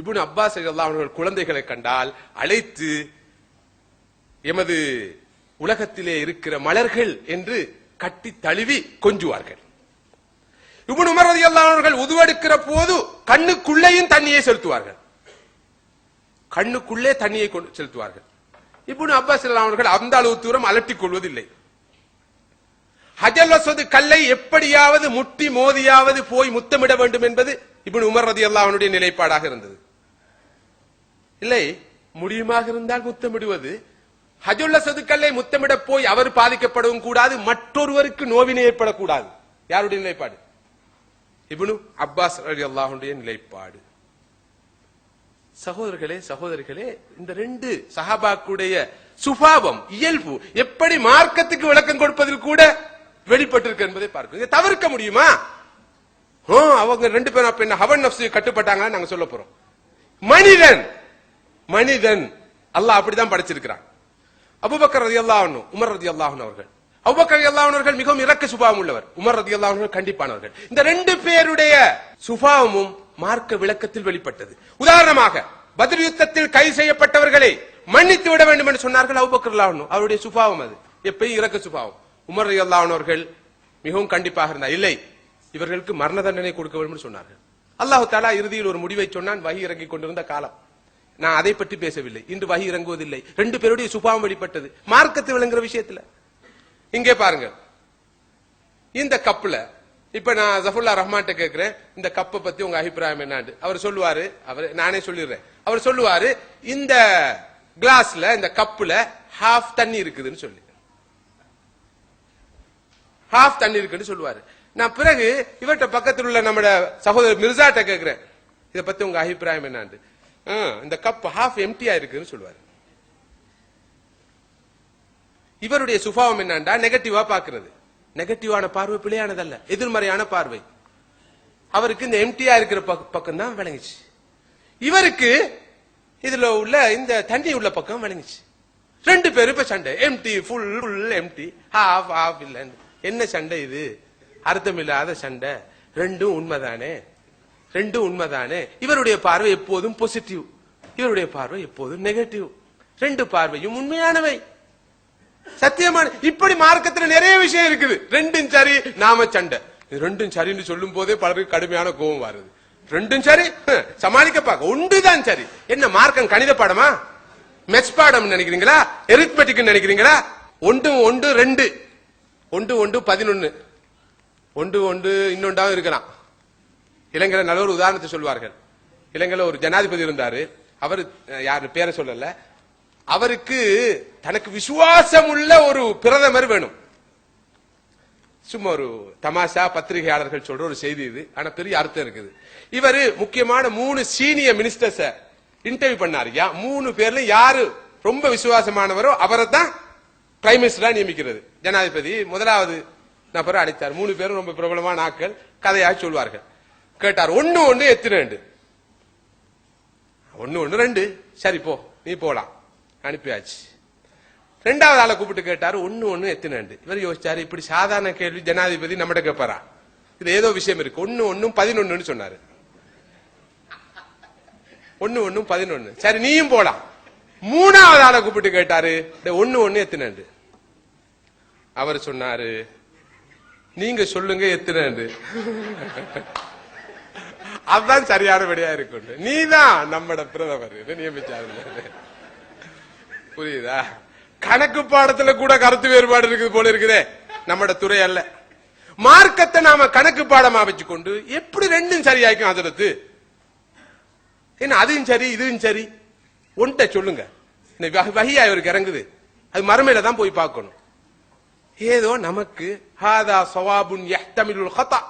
இப்னு Abbas ரலியல்லாஹு அவர்கள் குழந்தைகளை கண்டால் அழைத்து எமது உலகத்திலே இருக்கிற மலர்கள் என்று கட்டி தழுவி கொஞ்சுவார்கள். இப்னு உமர் ரலியல்லாஹு அவர்கள் உதுவெடுக்கிற போது கண்ணுக்குள்ளேயும் தண்ணியை செலுத்துவார்கள். கண்ணுக்குள்ளே தண்ணியை செலுத்துவார்கள். இப்னு அப்பாஸ் ரலியல்லாஹு அவர்கள் அந்த அளவு தூரம் அலட்டிக் கொள்வதில்லை. ஹஜல் வசது கல்லை எப்படியாவது முட்டி மோதியாவது போய் முத்தமிட வேண்டும் என்பது இப்படி உமர் ரலியல்லாஹு அவனுடைய நிலைப்பாடாக இருந்தது. இல்லை முடியுமாக இருந்தால் முத்தமிடுவது. ஹஜுல்ல சதுக்கல்லை முத்தமிட போய் அவர் பாதிக்கப்படவும் கூடாது மற்றொருவருக்கு நோவினை ஏற்படக்கூடாது. யாருடைய நிலைப்பாடு? இப்னு அப்பாஸ் அலி அல்லாஹுடைய நிலைப்பாடு. சகோதரர்களே சகோதரிகளே இந்த ரெண்டு சஹாபாக்குடைய சுபாவம் இயல்பு எப்படி மார்க்கத்துக்கு விளக்கம் கொடுப்பதில் கூட வெளிப்பட்டிருக்கு என்பதை பார்க்க தவிர்க்க முடியுமா? அவங்க ரெண்டு பேரும் அப்ப என்ன ஹவன் நப்சு கட்டுப்பட்டாங்கன்னு நாங்க சொல்ல போறோம். மனிதன் மனிதன். அல்லாஹ் அப்படிதான் படைச்சிருக்கிறான். அபுபக்கர் ரதி அல்லாஹ் உமர் ரதி அல்லாஹன் அவர்கள். அபுபக்கர் அல்லாஹர்கள் மிகவும் இறக்க சுபாவம் உள்ளவர். உமர் ரதி அல்லாஹர்கள் கண்டிப்பானவர்கள். இந்த ரெண்டு பேருடைய சுபாவமும் மார்க்க விளக்கத்தில் வெளிப்பட்டது. உதாரணமாக பதில் யுத்தத்தில் கைது செய்யப்பட்டவர்களை மன்னித்து விட வேண்டும் என்று சொன்னார்கள் அபுபக்கர் அல்லாஹனும் அவருடைய சுபாவம் அது. எப்பயும் இறக்க சுபாவம். உமர் ரதி அல்லாஹர்கள் மிகவும் கண்டிப்பாக இருந்தார். இல்லை இவர்களுக்கு மரண தண்டனை கொடுக்க வேண்டும் சொன்னார்கள் அல்லாஹு தாலா இறுதியில் ஒரு முடிவை சொன்னான் வகி இறங்கிக் கொண்டிருந்த காலம். நான் அதை பற்றி பேசவில்லை. இன்று வகி இறங்குவதில்லை. ரெண்டு பேருடைய சுபாவம் வெளிப்பட்டது. மார்க்கத்து விளங்குற விஷயத்துல. இங்கே பாருங்க. இந்த கப்புல இப்ப நான் ஜஃபுல்லா ரஹ்மான்ட்ட கேட்கிறேன் இந்த கப்பை பத்தி உங்க அபிப்பிராயம் என்னான்னு. அவர் சொல்லுவாரு அவர் நானே சொல்லிடுறேன். அவர் சொல்லுவாரு இந்த கிளாஸ்ல இந்த கப்புல ஹாஃப் தண்ணி இருக்குதுன்னு சொல்லி. ஹாஃப் தண்ணி இருக்குன்னு சொல்லுவாரு. நான் பிறகு இவர்கிட்ட பக்கத்தில் உள்ள நம்ம சகோதரர் மிர்சாட்ட கேட்கிறேன். இதை பத்தி உங்க அபிப்பிராயம் என்னான்னு ஆ, இந்த கப் ஹாஃப் எம்டியா இருக்குன்னு சொல்லுவாரு. இவருடைய சுபாவம் என்னண்டா? நெகட்டிவா பாக்குறது நெகட்டிவான பார்வை பிழையானதல்ல. எதிர்மறையான பார்வை. அவருக்கு இந்த எம்டியா இருக்கிற பக்கம் தான் விளங்குச்சு. இவருக்கு இதுல உள்ள இந்த தண்ணி உள்ள பக்கம் விளங்குச்சு. ரெண்டு பேரும் இப்ப சண்டை. Empty full full empty half half இல்லைன்னு. என்ன சண்டை இது? அர்த்தம் இல்லாத சண்டை. ரெண்டும் உண்மைதானே? ரெண்டும் உண்மைதானே? இவருடைய பார்வை எப்போதும் பாசிட்டிவ் இவருடைய பார்வை எப்போதும் நெகட்டிவ் ரெண்டு பார்வையும் உண்மையானவை. சத்தியமான இப்படி மார்க்கத்துல நிறைய விஷயம் இருக்குது. ரெண்டும் சரி நாம சண்டை. ரெண்டும் சரின்னு சொல்லும் போதே பலருக்கு கடுமையான கோபம் வருது. ரெண்டும் சரி சமாளிக்க பார்க்க. ஒன்றுதான் சரி. என்ன மார்க்கம் கணித பாடமா? மெச் பாடம் நினைக்கிறீங்களா? எரித்மெட்டிக் நினைக்கிறீங்களா? ஒன்று ஒன்று ரெண்டு. ஒன்று ஒன்று பதினொன்னு. ஒன்று ஒன்று இன்னொன்றாக இருக்கலாம். இலங்கையில நல்ல ஒரு உதாரணத்தை சொல்வார்கள். இலங்கையில ஒரு ஜனாதிபதி இருந்தார். அவர் யாரு பேரை சொல்லல. அவருக்கு தனக்கு விசுவாசம் உள்ள ஒரு பிரதமர் வேணும். சும்மா ஒரு தமாஷா பத்திரிகையாளர்கள் சொல்ற ஒரு செய்தி இது. ஆனா பெரிய அர்த்தம் இருக்குது. இவர் முக்கியமான மூணு சீனியர் மினிஸ்டர்ஸ இன்டர்வியூ பண்ணாரு. யா மூணு பேர்ல யாரு ரொம்ப விசுவாசமானவரோ அவரை தான் பிரைம் மினிஸ்டரா நியமிக்கிறது. ஜனாதிபதி முதலாவது நபரை அழைத்தார் மூணு பேரும் ரொம்ப பிரபலமான ஆக்கள் கதையாக சொல்வார்கள். கேட்டார் ஒண்ணு ஒன்னு எத்தனை? ரெண்டு ஒன்னு ஒன்னு ரெண்டு. சரி போ. நீ போலாம். அனுப்பியாச்சு. ரெண்டாவது ஆளை கூப்பிட்டு கேட்டாரு ஒண்ணு ஒன்னு எத்தனை? ரெண்டு இவர் யோசிச்சாரு இப்படி சாதாரண கேள்வி ஜனாதிபதி நம்மகிட்ட கேட்பாரா? இது ஏதோ விஷயம் இருக்கு. ஒன்னு ஒண்ணும் பதினொன்னு சொன்னாரு. ஒண்ணு ஒண்ணும் பதினொன்னு. சரி நீயும் போலாம். மூணாவது ஆளை கூப்பிட்டு கேட்டாரு ஒன்னு ஒன்னு ஒண்ணு எத்தனை? ரெண்டு அவர் சொன்னாரு நீங்க சொல்லுங்க எத்தனை அதுதான் சரியான விடையா இருக்கும் நீதான் நம்மட பிரதமர் நியமிச்சாரு புரியுதா? கணக்கு பாடத்துல கூட கருத்து வேறுபாடு இருக்குது போல இருக்குதே. நம்மட துறை அல்ல. மார்க்கத்தை நாம கணக்கு பாடமா வச்சுக்கொண்டு எப்படி ரெண்டும் சரியாய்க்கும் அதிரத்து என்ன அதுவும் சரி இதுவும் சரி? ஒன்ட்ட சொல்லுங்க. வகையா இவருக்கு இறங்குது அது மறுமையில தான் போய் பார்க்கணும். ஏதோ நமக்கு ஹாதா சவாபுன் யஹ்தமிலுல் ஹதா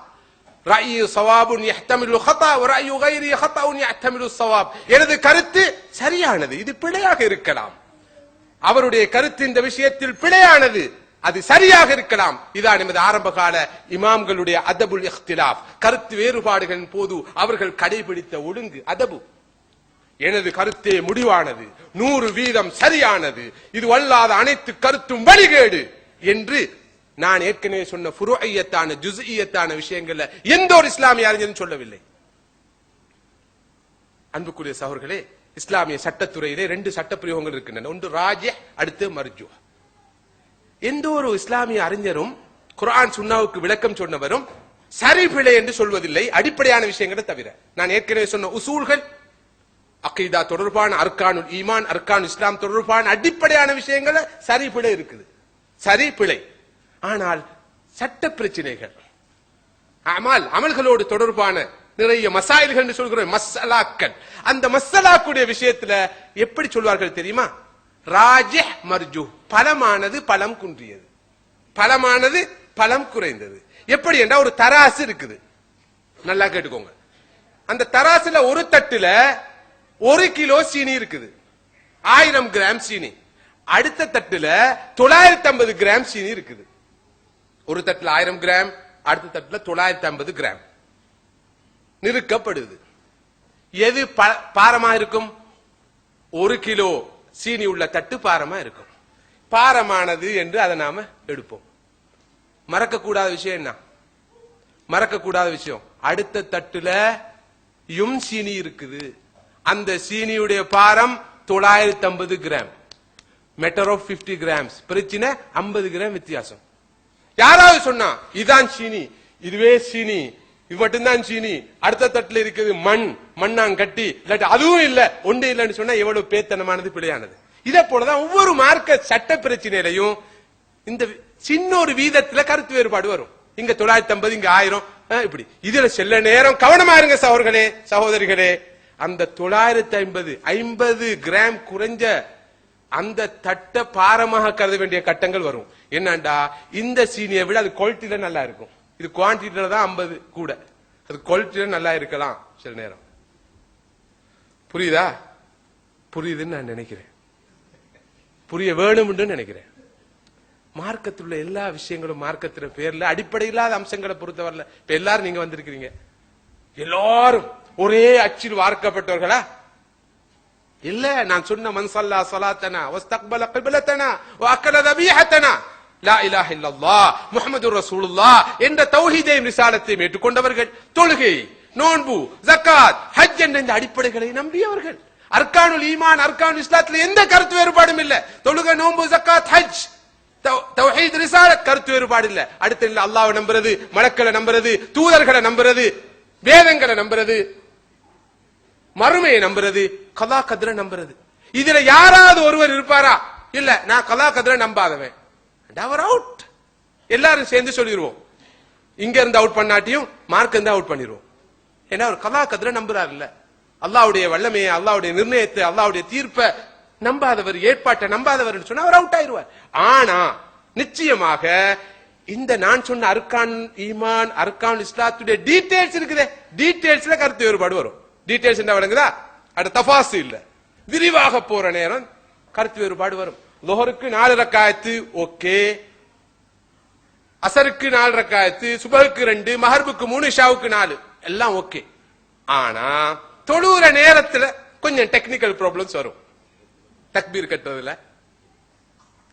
ரأي صواب يحتمل خطأ ورأي غيري خطأ يحتمل சவாப். எனது கருத்து சரியானது இது பிழையாக இருக்கலாம். அவருடைய கருத்து இந்த விஷயத்தில் பிழையானது அது சரியாக இருக்கலாம். இதான் நமது ஆரம்பகால இமாம்களுடைய அதபுல் இஹ்திலாஃப். கருத்து வேறுபாடுகளின் போது அவர்கள் கடைபிடித்த ஒழுங்கு அதபு. எனது கருத்தே முடிவானது நூறு வீதம் சரியானது. இது அல்லாத அனைத்து கருத்தும் வழிகேடு. என்று நான் ஏற்கனவே சொன்ன ஃபுருஐயத்தான ஜுசியத்தான விஷயங்கள்ல எந்த ஒரு இஸ்லாமிய அறிஞரும் சொல்லவில்லை. அன்புக்குரிய சகோர்களே இஸ்லாமிய சட்டத்துறையிலே ரெண்டு சட்ட பிரயோகங்கள் இருக்கின்றன. ஒன்று ராஜ அடுத்து மர்ஜு. எந்த ஒரு இஸ்லாமிய அறிஞரும் குரான் சுன்னாவுக்கு விளக்கம் சொன்னவரும் சரி பிழை என்று சொல்வதில்லை. அடிப்படையான விஷயங்களை தவிர. நான் ஏற்கனவே சொன்ன உசூல்கள் அக்கைதா தொடர்பான அர்கானுல் ஈமான் அர்கானு இஸ்லாம் தொடர்பான அடிப்படையான விஷயங்களை சரி பிழை இருக்குது. சரி பிழை. ஆனால் சட்ட பிரச்சனைகள். அமல் அமல்களோடு தொடர்பான நிறைய மசாயில்கள் சொல்கிறோம் மசலாக்கள். அந்த மசலாக்குடைய விஷயத்துல எப்படி சொல்வார்கள் தெரியுமா? ராஜ மர்ஜு. பலமானது பலம் குன்றியது. பலமானது பலம் குறைந்தது. எப்படி என்றா ஒரு தராசு இருக்குது. நல்லா கேட்டுக்கோங்க. அந்த தராசுல ஒரு தட்டுல ஒரு கிலோ சீனி இருக்குது. ஆயிரம் கிராம் சீனி. அடுத்த தட்டுல தொள்ளாயிரத்தி ஐம்பது கிராம் சீனி இருக்குது. ஒரு தட்டுல ஆயிரம் கிராம் அடுத்த தட்டுல தொள்ளாயிரத்தி ஐம்பது கிராம். நிறுக்கப்படுது. எது ப- பாரமா இருக்கும்? ஒரு கிலோ சீனி உள்ள தட்டு பாரமா இருக்கும். பாரமானது என்று அதை நாம எடுப்போம். மறக்கக்கூடாத விஷயம் என்ன? மறக்கக்கூடாத விஷயம். அடுத்த தட்டுல யும் சீனி இருக்குது. அந்த சீனியுடைய பாரம் தொள்ளாயிரத்தி ஐம்பது கிராம். மெட்டர் ஆஃப் 50 கிராம்ஸ் பிரச்சனை 50 கிராம் வித்தியாசம். யாராவது சொன்னா இதான் சீனி இதுவே சீனி இது மட்டும்தான் சீனி அடுத்த தட்டுல இருக்குது மண் மண்ணாங்கட்டி இல்லாட்டி அதுவும் இல்ல ஒன்று இல்லைன்னு சொன்னா எவ்வளவு பேத்தனமானது பிழையானது. இதே போலதான் ஒவ்வொரு மார்க்க சட்ட பிரச்சனையிலையும் இந்த சின்ன ஒரு வீதத்துல கருத்து வேறுபாடு வரும். இங்க தொள்ளாயிரத்தி ஐம்பது இங்க ஆயிரம் இப்படி. இதுல செல்ல நேரம் கவனமா இருங்க சகோதரர்களே சகோதரிகளே. அந்த தொள்ளாயிரத்தி ஐம்பது ஐம்பது கிராம் குறைஞ்ச அந்த தட்டை பாரமாக கருத வேண்டிய கட்டங்கள் வரும். என்னண்டா? இந்த சீனியை விட அது குவாலிட்டியில நல்லா இருக்கும். இது குவான்டிட்டியில தான் ஐம்பது கூட. அது குவாலிட்டியில நல்லா இருக்கலாம். சில நேரம். புரியுதா? புரியுதுன்னு நான் நினைக்கிறேன். புரிய வேணும்னு நினைக்கிறேன். மார்க்கத்தில் உள்ள எல்லா விஷயங்களும் மார்க்கத்தின பேர்ல அடிப்படை இல்லாத அம்சங்களை பொறுத்தவரையில. இப்ப எல்லாரும் நீங்க வந்திருக்கிறீங்க. எல்லாரும் ஒரே அச்சில் வார்க்கப்பட்டவர்களா? இல்ல நான் சொன்ன மன்சல்லா சலாத்தனா வஸ்தக்பல கிபிலத்தனா வஅக்கல தபீஹத்தனா? லா இலாஹ இல்லல்லாஹ் முஹம்மது ரசூலுல்லாஹ் என்ற தௌஹீதையும் ரிசாலத்தையும் ஏற்றுக்கொண்டவர்கள். தொழுகை நோன்பு ஜக்காத் ஹஜ் என்ற இந்த அடிப்படைகளை நம்பியவர்கள். அர்கானுல் ஈமான் அர்கானுல் இஸ்லாத்துல எந்த கருத்து வேறுபாடும் இல்ல. தொழுகை நோன்பு ஜக்காத் ஹஜ் தௌஹீத் ரிசாலத் கருத்து வேறுபாடு இல்ல. அடுத்து இல்ல அல்லாஹ்வை நம்புறது மலக்களை நம்புறது தூதர்களை நம்புறது வேதங்களை நம்புறது மறுமையை நம்புறது கதா கதிர நம்புறது. இதுல யாராவது ஒருவர் இருப்பாரா? இல்ல நான் கதா கதிர நம்பாதவன். அவுட் எல்லாரும் சேர்ந்து சொல்லிடுவோம் இங்க இருந்து அவுட் பண்ணாட்டியும் மார்க் இருந்து அவுட் பண்ணிடுவோம் ஏன்னா அவர் கதா கதிர நம்புறாரு இல்ல. அல்லாவுடைய வல்லமையை அல்லாவுடைய நிர்ணயத்தை அல்லாவுடைய தீர்ப்பை நம்பாதவர் ஏற்பாட்டை நம்பாதவர் சொன்னா அவர் அவுட் ஆயிருவார் ஆனா நிச்சயமாக இந்த நான் சொன்ன அர்கான் ஈமான் அர்கான் இஸ்லாத்துடைய டீடைல்ஸ் இருக்குதே. டீடைல்ஸ்ல கருத்து வேறுபாடு வரும். டீடைல்ஸ் என்ன விளங்குதா அட தபாசு இல்ல. விரிவாக போற நேரம் கருத்து வேறுபாடு வரும். லோஹருக்கு நாலு ரக்காயத்து ஓகே. அசருக்கு நாலு ரக்காயத்து சுபகுக்கு ரெண்டு மஹர்புக்கு மூணு ஷாவுக்கு நாலு. எல்லாம் ஓகே. ஆனா தொழுகிற நேரத்துல கொஞ்சம் டெக்னிக்கல் ப்ராப்ளம்ஸ் வரும். தக்பீர் கட்டுறதுல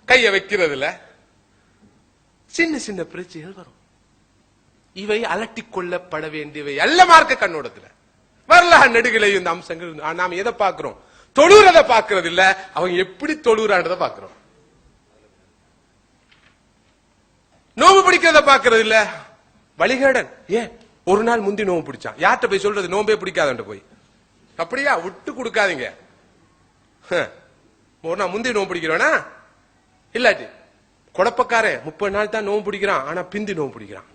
கைய வைக்கிறதுல சின்ன சின்ன பிரச்சனைகள் வரும். இவை அலட்டிக் கொள்ளப்பட வேண்டியவை. அல்ல மார்க்க கண்ணோடத்துல வரலாறு நெடுகிலையும் இந்த அம்சங்கள் நாம் நாம எதை பார்க்கிறோம்? தொழுறத பார்க்கறது இல்ல. அவங்க எப்படி தொழுறான்றத பார்க்கிறோம். நோம்பு பிடிக்கிறத பார்க்கறது இல்ல. வழிகேடன். ஏன்? ஒரு நாள் முந்தி நோம்பு பிடிச்சான். யார்கிட்ட போய் சொல்றது? நோம்பே பிடிக்காதன்ட்டு போய். அப்படியா? விட்டு கொடுக்காதீங்க. ஹ. ஒரு நாள் முந்தி நோம்பு பிடிக்கிறோனா இல்லாட்டி குழப்பக்காரன். முப்பது நாள் தான் நோம்பு பிடிக்கிறான். ஆனா பிந்தி நோம்பு பிடிக்கிறான்.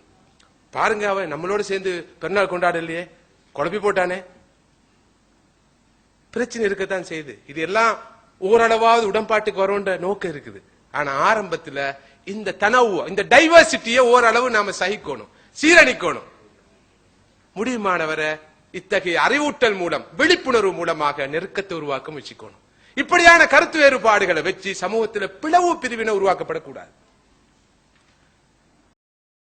பாருங்க அவன் நம்மளோட சேர்ந்து பெருநாள் கொண்டாடலையே. குழப்பி போட்டானே? பிரச்சனை இருக்கத்தான் செய்யுது. இது எல்லாம் ஓரளவாவது உடன்பாட்டுக்கு வரும்ன்ற நோக்கம் இருக்குது. ஆனா ஆரம்பத்துல இந்த தனவு இந்த டைவர்சிட்டியை ஓரளவு நாம சகிக்கணும் சீரணிக்கணும். முடியுமானவரை இத்தகைய அறிவூட்டல் மூலம் விழிப்புணர்வு மூலமாக நெருக்கத்தை உருவாக்க முயற்சிக்கணும். இப்படியான கருத்து வேறுபாடுகளை வச்சு சமூகத்துல பிளவு பிரிவினை உருவாக்கப்படக்கூடாது.